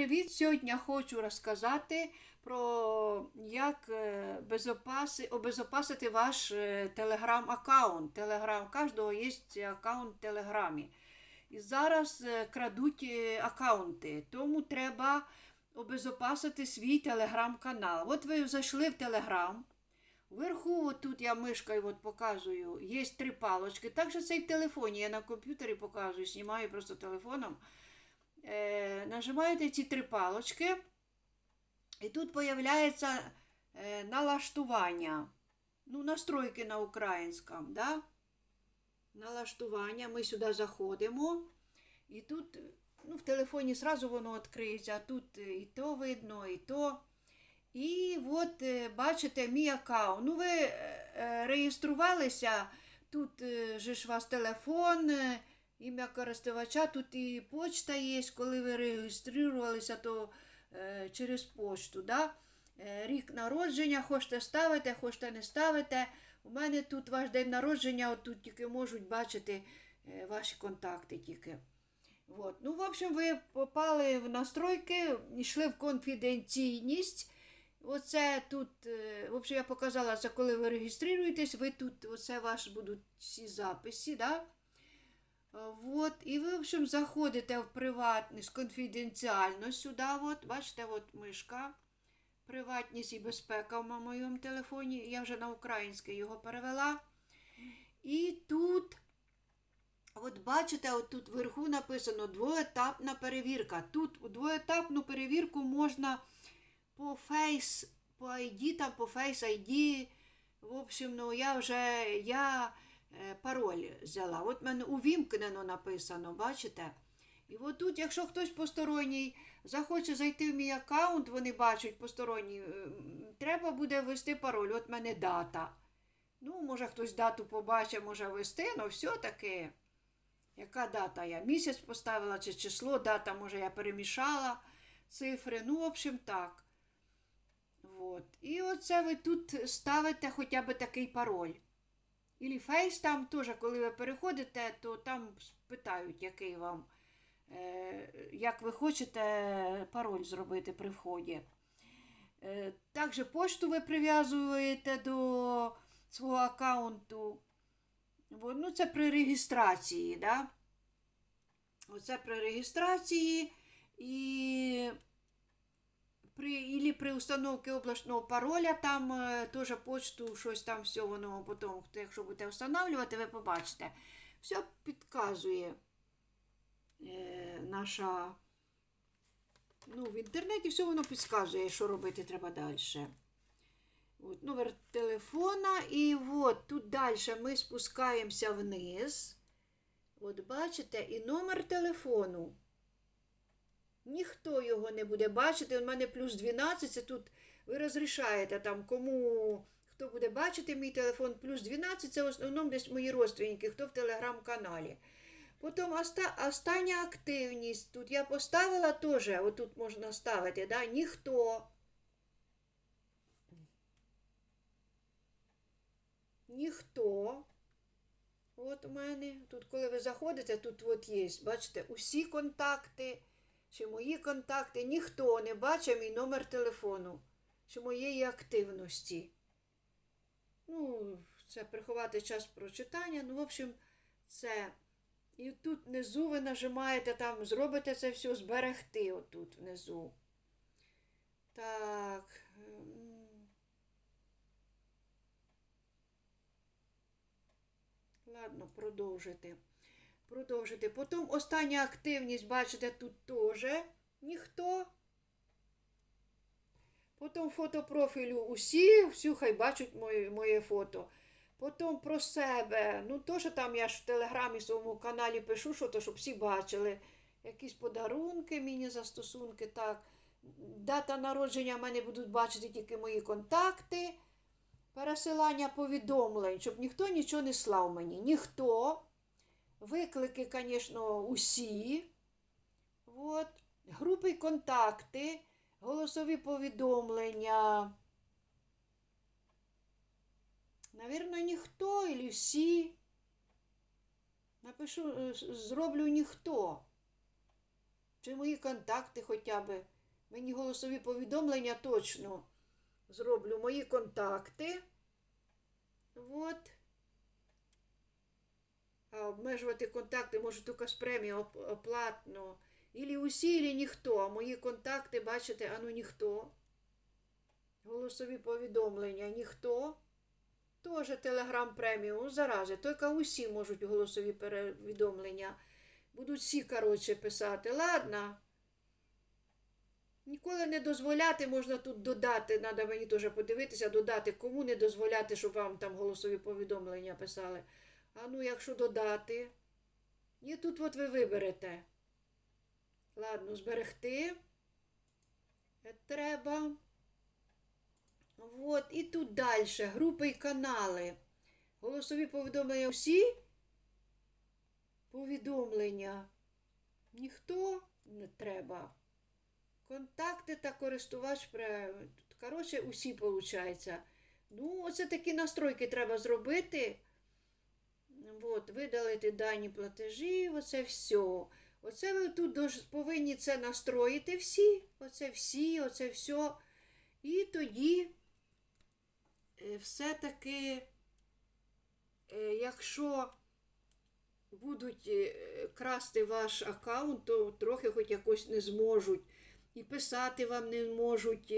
привіт! Сьогодні хочу розказати про як е, безопаси, обезопасити ваш е, телеграм-аккаунт. Телеграм, кожного є аккаунт в Телеграмі. І зараз е, крадуть аккаунти, тому треба обезопасити свій телеграм-канал. От ви зайшли в Телеграм. Вверху, от тут я мишкою от показую, є три палочки. Так що це і в телефоні. Я на комп'ютері показую, знімаю просто телефоном. Е, нажимаєте ці три палочки, і тут появляється е, налаштування. Ну, настройки на українському, да? Налаштування. Ми сюди заходимо. І тут, ну, в телефоні сразу воно відкриється, а тут і то видно, і то. І от е, бачите мій аккаунт. Ну, ви е, е, реєструвалися, тут е, же ж у вас телефон, е, ім'я користувача, тут і почта є. Коли ви реєструвалися, то е, через почту. Да? Е, Рік народження, хочете ставите, хочете не ставите. У мене тут ваш день народження, от тут тільки можуть бачити е, ваші контакти тільки. Вот. Ну, в общем, ви попали в настройки, йшли в конфіденційність. Оце тут, е, в общем, я показала це, коли ви реєструєтесь, ви тут, оце ваш будуть всі записи, да? Е, Вот. І ви, в общем, заходите в приватність, конфіденціально сюди, от, бачите, от мишка. Приватність і безпека в моєму телефоні. Я вже на українське його перевела. І тут, от бачите, от тут вверху написано двоетапна перевірка. Тут двоетапну перевірку можна по Face, по ID, там по Face ID. В общем, ну я вже я пароль взяла. От в мене увімкнено написано, бачите? І от тут, якщо хтось посторонній захоче зайти в мій аккаунт, вони бачать посторонній, е, треба буде ввести пароль. От в мене дата. Ну, може хтось дату побачить, може ввести, але все-таки. Яка дата я? Місяць поставила чи число, дата, може, я перемішала цифри. Ну, в общем, так. Вот. І оце ви тут ставите хоча б такий пароль. Ілі фейс там теж, коли ви переходите, то там питають, який вам, е, як ви хочете пароль зробити при вході. Е, також пошту ви прив'язуєте до свого аккаунту. Ну, це при реєстрації, да? Оце при реєстрації і при, ілі при установці облачного пароля, там е, теж почту, щось там все воно потім, якщо будете встановлювати, ви побачите. Все підказує е, наша. Ну, в інтернеті все воно підказує, що робити треба далі. От, номер телефона, і от тут далі ми спускаємося вниз. От бачите, і номер телефону. Ніхто його не буде бачити. У мене плюс 12, це тут ви розрішаєте там, кому хто буде бачити мій телефон, плюс 12 це в основному десь мої родственники, хто в телеграм-каналі. Потім оста, остання активність. Тут я поставила теж, отут можна ставити, да? ніхто. Ніхто. От у мене. Тут, коли ви заходите, тут от є, бачите, усі контакти, чи мої контакти, ніхто не бачить мій номер телефону, чи моєї активності. Ну, це приховати час прочитання. Ну, в общем, це. І тут внизу ви нажимаєте там, зробите це все зберегти отут внизу. Так. ем, Ладно, продовжити. Продовжити. Потім остання активність, бачите, тут теж ніхто. Потім фото профілю усі, всі хай бачать моє, моє фото. Потім про себе. Ну, то, що там я ж в телеграмі своєму каналі пишу, що то, щоб всі бачили. Якісь подарунки мені застосунки, так. Дата народження в мене будуть бачити тільки мої контакти. Пересилання повідомлень, щоб ніхто нічого не слав мені. Ніхто. Виклики, звісно, усі. От. Групи контакти, голосові повідомлення. Навірно, ніхто і всі. Напишу, е, зроблю ніхто. чи мої контакти хоча б. Мені голосові повідомлення точно зроблю мої контакти. От. А обмежувати контакти можу тільки з премії оп- оплатно. Ілі усі, ілі ніхто. Мої контакти, бачите, ану ніхто. Голосові повідомлення ніхто. Тоже телеграм преміум, зарази. Тільки усі можуть голосові повідомлення. Будуть всі, коротше, писати. Ладно. Ніколи не дозволяти, можна тут додати, треба мені теж подивитися, додати, кому не дозволяти, щоб вам там голосові повідомлення писали. А ну, якщо додати. І тут от ви виберете. Ладно, зберегти. Е, Треба. От, і тут далі. Групи і канали. Голосові повідомлення всі. Повідомлення. Ніхто не треба. Контакти та користувач. Коротше, усі виходить. Ну, оце такі настройки треба зробити. От, видалити дані платежі, оце все. Оце ви тут повинні це настроїти всі. Оце всі, оце все. І тоді е, все-таки, е, якщо будуть е, красти ваш аккаунт, то трохи хоч якось не зможуть. І писати вам не можуть.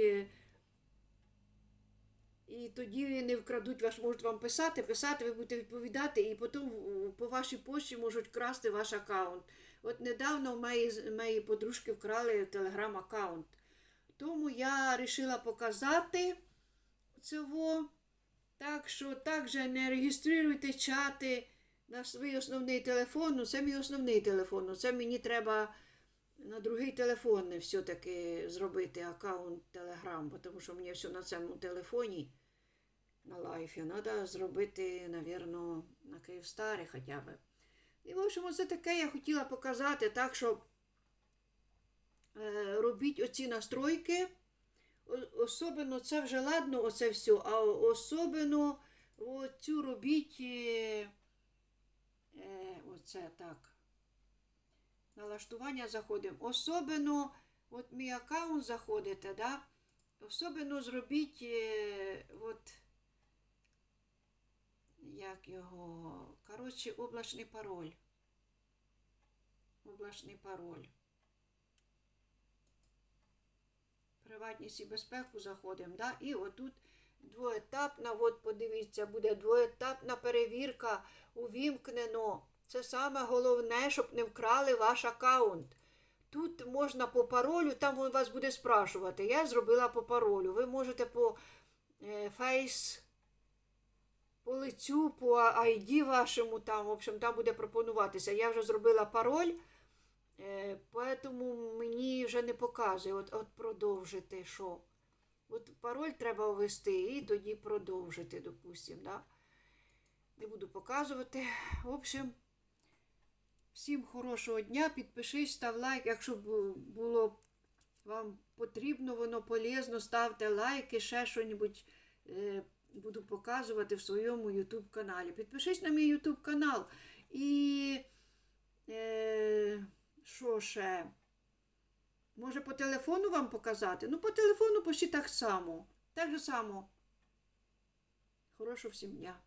І тоді не вкрадуть ваш, можуть вам писати, писати, ви будете відповідати, і потім по вашій пошті можуть красти ваш аккаунт. От недавно в моєї, моєї подружки вкрали телеграм-аккаунт. Тому я вирішила показати цього. Так що також не реєструйте чати на свій основний телефон. Ну, це мій основний телефон. Ну, це мені треба на другий телефон все-таки зробити аккаунт Telegram, тому що мені все на цьому телефоні на лайфі треба зробити, напевно, на Київстарі хоча б. І, в общем, це таке я хотіла показати, так що е, робіть оці настройки. О- Особливо це вже ладно, оце все, а особливо оцю робіть. Е, е, оце так. Налаштування заходимо. Особливо, от мій аккаунт заходите, да? Особливо зробіть от, як його, коротше, облачний пароль. Облачний пароль. Приватність і безпеку заходимо, да? і отут двоетапна, от подивіться, буде двоетапна перевірка увімкнено. Це саме головне, щоб не вкрали ваш аккаунт. Тут можна по паролю, там він вас буде спрашувати. Я зробила по паролю. Ви можете по е, фейс, по лицю, по ID вашому, там, в общем, там буде пропонуватися. Я вже зробила пароль, е, поэтому мені вже не показує. От, от продовжити що. От пароль треба ввести і тоді продовжити, допустимо. Да? Не буду показувати. В общем, всім хорошого дня. Підпишись, став лайк. Якщо було вам потрібно, воно полезно, ставте лайки, ще що-небудь е, буду показувати в своєму YouTube каналі. Підпишись на мій YouTube канал. І е, що ще? Може по телефону вам показати? Ну, по телефону почти так само. Так же само. Хорошого всім дня.